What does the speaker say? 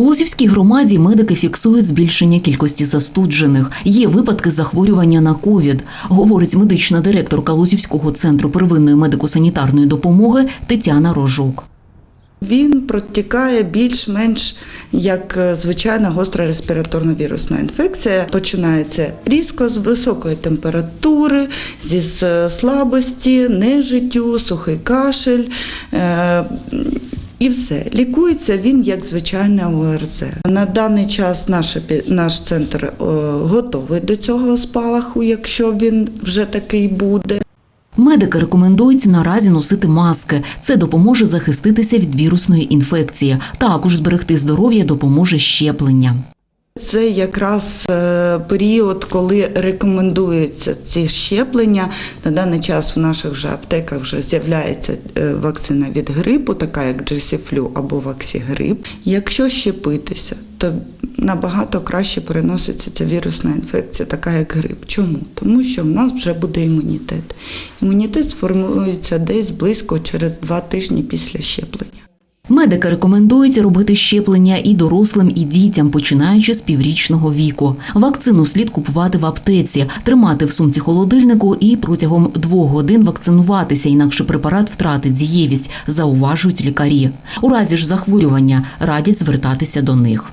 У Лузівській громаді медики фіксують збільшення кількості застуджених. Є випадки захворювання на ковід, говорить медична директорка Лузівського центру первинної медико-санітарної допомоги Тетяна Рожук. Він протікає більш-менш як е, звичайна гостра респіраторно-вірусна інфекція. Починається різко з високої температури, зі слабості, нежиттю, сухий кашель. І все. Лікується він як звичайне ОРЗ. На даний час наш, наш центр е, готовий до цього спалаху, якщо він вже такий буде. Медики рекомендують наразі носити маски. Це допоможе захиститися від вірусної інфекції. Також зберегти здоров'я допоможе щеплення. Це якраз е, період, коли рекомендуються ці щеплення. На даний час в наших вже аптеках вже з'являється е, вакцина від грипу, така як Джесіфлю або Ваксігрип. Якщо щепитися, то набагато краще переноситься ця вірусна інфекція, така як грип. Чому? Тому що в нас вже буде імунітет. Імунітет сформується десь близько через два тижні після щеплення. Медики рекомендують робити щеплення і дорослим, і дітям, починаючи з піврічного віку. Вакцину слід купувати в аптеці, тримати в сумці холодильнику і протягом двох годин вакцинуватися, інакше препарат втратить дієвість, зауважують лікарі. У разі ж захворювання радять звертатися до них.